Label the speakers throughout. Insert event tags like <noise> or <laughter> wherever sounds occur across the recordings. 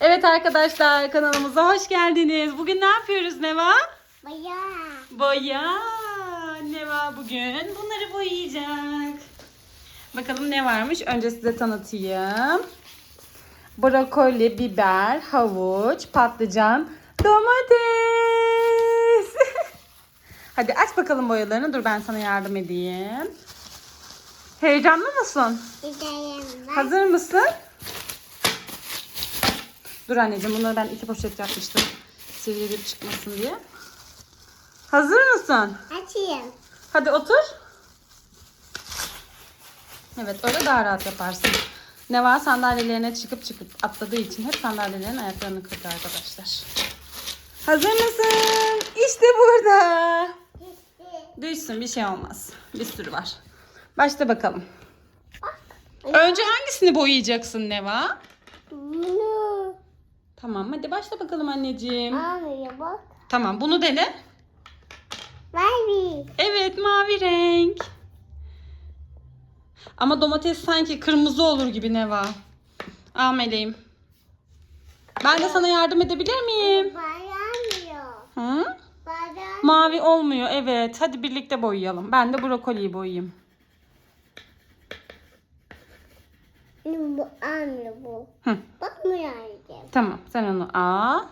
Speaker 1: Evet arkadaşlar kanalımıza hoş geldiniz. Bugün ne yapıyoruz Neva?
Speaker 2: Bayağı.
Speaker 1: Boya. Neva bugün bunları boyayacak. Bakalım ne varmış? Önce size tanıtayım. Brokoli, biber, havuç, patlıcan, domates. <laughs> Hadi aç bakalım boyalarını. Dur ben sana yardım edeyim. Heyecanlı mısın? Hazır mısın? Dur anneciğim bunları ben iki poşet yapmıştım. Sivrilip çıkmasın diye. Hazır mısın?
Speaker 2: Açayım.
Speaker 1: Hadi otur. Evet öyle daha rahat yaparsın. Neva sandalyelerine çıkıp çıkıp atladığı için hep sandalyelerin ayaklarını kırdı arkadaşlar. Hazır mısın? İşte burada. Düşsün bir şey olmaz. Bir sürü var. Başla bakalım. Önce hangisini boyayacaksın Neva?
Speaker 2: Bunu
Speaker 1: Tamam hadi başla bakalım anneciğim.
Speaker 2: almıyor bak.
Speaker 1: Tamam bunu dene.
Speaker 2: Mavi.
Speaker 1: Evet mavi renk. Ama domates sanki kırmızı olur gibi Neva. Al meleğim. Ben de sana yardım edebilir miyim?
Speaker 2: Bayağı
Speaker 1: Hı?
Speaker 2: Bayağı.
Speaker 1: Mavi olmuyor evet. Hadi birlikte boyayalım. Ben de brokoliyi boyayayım.
Speaker 2: Bu almıyor bu.
Speaker 1: Hı.
Speaker 2: Bakmıyor anneciğim.
Speaker 1: Tamam sen onu al.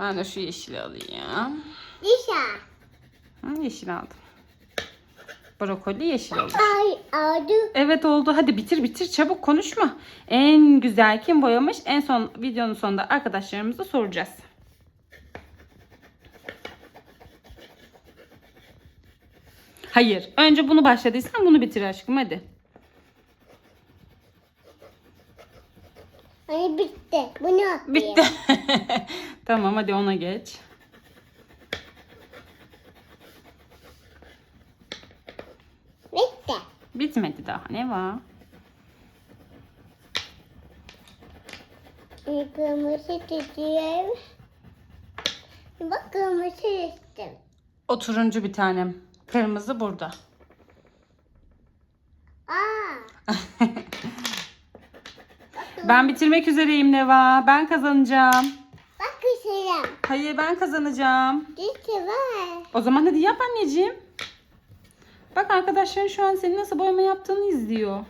Speaker 1: Ben de şu yeşili alayım.
Speaker 2: Dışarı.
Speaker 1: Hı, yeşil aldım. Brokoli yeşil olur.
Speaker 2: Ay aldı.
Speaker 1: Evet oldu. Hadi bitir bitir çabuk konuşma. En güzel kim boyamış? En son videonun sonunda arkadaşlarımıza soracağız. Hayır. Önce bunu başladıysan bunu bitir aşkım hadi.
Speaker 2: Bitti. Bunu atayım.
Speaker 1: Bitti. <laughs> tamam hadi ona geç.
Speaker 2: Bitti.
Speaker 1: Bitmedi daha. Ne var?
Speaker 2: Kırmızı tutuyorum. Bak kırmızı istim.
Speaker 1: O turuncu bir tanem. Kırmızı burada.
Speaker 2: Aa. <laughs>
Speaker 1: Ben bitirmek üzereyim Neva. Ben kazanacağım.
Speaker 2: Bak kızım.
Speaker 1: Hayır ben kazanacağım.
Speaker 2: Bitti var.
Speaker 1: O zaman hadi yap anneciğim. Bak arkadaşların şu an senin nasıl boyama yaptığını izliyor.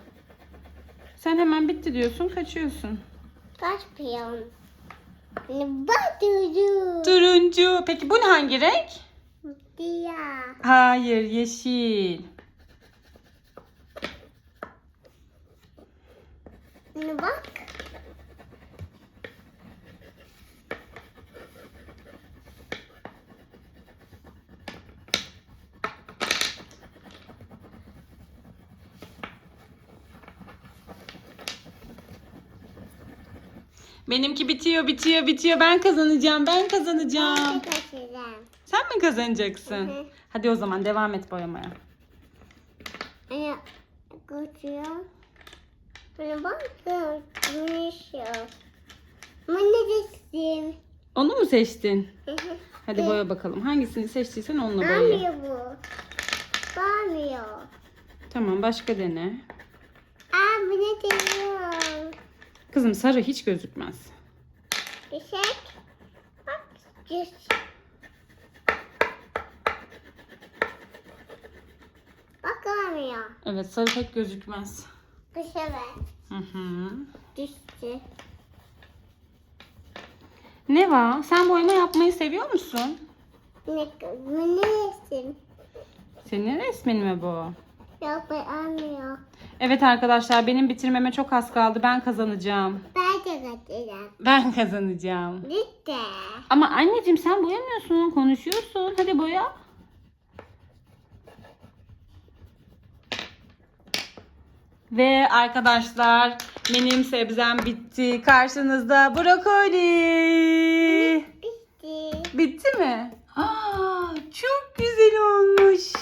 Speaker 1: Sen hemen bitti diyorsun, kaçıyorsun.
Speaker 2: Kaç piyon? Hani bak dudu.
Speaker 1: Turuncu. Peki bu hangi renk?
Speaker 2: Diya.
Speaker 1: Hayır, yeşil.
Speaker 2: Hani bak.
Speaker 1: Benimki bitiyor, bitiyor, bitiyor. Ben kazanacağım, ben kazanacağım.
Speaker 2: Ben kaçıracağım.
Speaker 1: Sen mi kazanacaksın?
Speaker 2: Hı hı.
Speaker 1: Hadi o zaman devam et boyamaya.
Speaker 2: Hani kaçıyor. Hani bak güneş yok. Ne desin?
Speaker 1: Onu mu seçtin? Hadi boya bakalım. Hangisini seçtiysen onunla boya.
Speaker 2: Almıyor bu. Almıyor.
Speaker 1: Tamam, başka dene.
Speaker 2: Aa bu ne diyor?
Speaker 1: Kızım sarı hiç gözükmez.
Speaker 2: Geçek. Bak. Geç. Bak almıyor.
Speaker 1: Evet, sarı pek gözükmez.
Speaker 2: Dışarı.
Speaker 1: Hı hı.
Speaker 2: Düştü.
Speaker 1: Neva, sen boyama yapmayı seviyor musun?
Speaker 2: Ne, ne resim?
Speaker 1: Senin resmin mi bu?
Speaker 2: Yok ben almıyor.
Speaker 1: Evet arkadaşlar benim bitirmeme çok az kaldı. Ben kazanacağım.
Speaker 2: Ben de kaçıracağım.
Speaker 1: Ben kazanacağım.
Speaker 2: Bitti.
Speaker 1: Ama anneciğim sen boyamıyorsun, konuşuyorsun. Hadi boya. Ve arkadaşlar benim sebzem bitti. Karşınızda brokoli.
Speaker 2: Bitti.
Speaker 1: Bitti mi? Aa, çok güzel olmuş.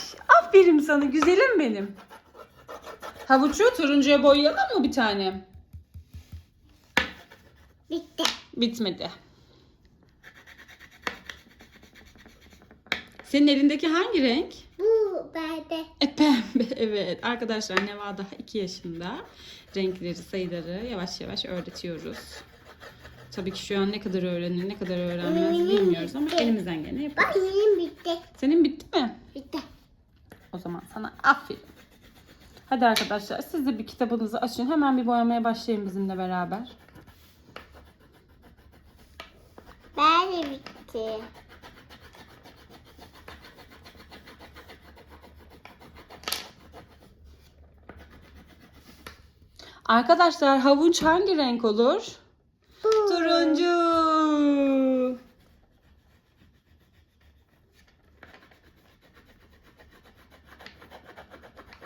Speaker 1: Aferin sana güzelim benim. Havucu turuncuya boyayalım mı bir tane?
Speaker 2: Bitti.
Speaker 1: Bitmedi. Senin elindeki hangi renk?
Speaker 2: Bu bende.
Speaker 1: E, pembe <laughs> evet. Arkadaşlar Neva daha 2 yaşında. Renkleri, sayıları yavaş yavaş öğretiyoruz. Tabii ki şu an ne kadar öğrenir, ne kadar öğrenmez bilmiyoruz ama elimizden geleni yapıyoruz.
Speaker 2: Bak benim bitti.
Speaker 1: Senin bitti mi? Zaman sana aferin. Hadi arkadaşlar siz de bir kitabınızı açın. Hemen bir boyamaya başlayın bizimle beraber.
Speaker 2: Ben de bitti.
Speaker 1: Arkadaşlar havuç hangi renk olur? Turuncu.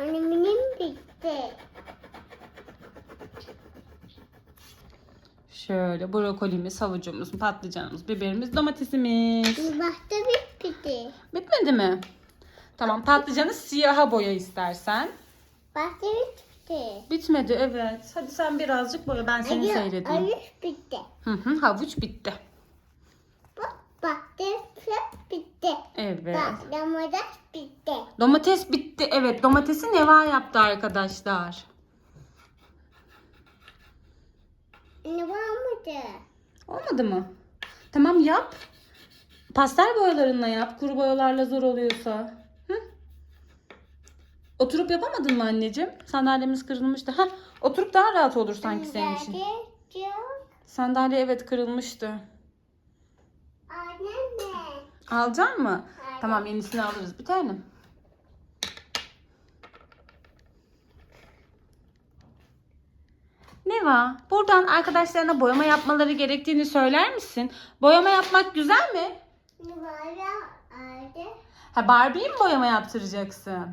Speaker 2: Anne benim bitti.
Speaker 1: Şöyle brokolimiz, havucumuz, patlıcanımız, biberimiz, domatesimiz.
Speaker 2: Başta bitti.
Speaker 1: Bitmedi mi? Tamam patlıcanı siyaha boya istersen.
Speaker 2: Başta bitti.
Speaker 1: Bitmedi evet. Hadi sen birazcık boya ben seni
Speaker 2: Hayır,
Speaker 1: seyredeyim.
Speaker 2: hayır bitti.
Speaker 1: Hı hı, havuç bitti.
Speaker 2: Bak başta bitti.
Speaker 1: Evet.
Speaker 2: Bak domates bitti.
Speaker 1: Domates bitti. Evet domatesi Neva yaptı arkadaşlar.
Speaker 2: Ne varmadı?
Speaker 1: Olmadı mı? Tamam yap. Pastel boyalarınla yap. Kuru boyalarla zor oluyorsa. Hı? Oturup yapamadın mı anneciğim? Sandalyemiz kırılmıştı. Ha, oturup daha rahat olur sanki senin için. Sandalye evet kırılmıştı. Alacak mı? Tamam yenisini alırız bir tanem. Neva, buradan arkadaşlarına boyama yapmaları gerektiğini söyler misin? Boyama yapmak güzel mi?
Speaker 2: Nerede?
Speaker 1: Ha Barbie'yi mi boyama yaptıracaksın?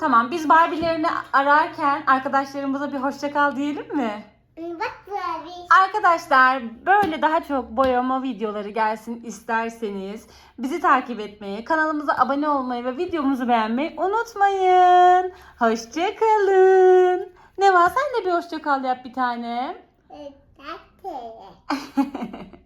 Speaker 1: Tamam biz Barbie'lerini ararken arkadaşlarımıza bir hoşça kal diyelim mi? Arkadaşlar böyle daha çok boyama videoları gelsin isterseniz bizi takip etmeyi, kanalımıza abone olmayı ve videomuzu beğenmeyi unutmayın. Hoşçakalın. Neva sen de bir hoşça kal yap bir tane.
Speaker 2: Evet, <laughs>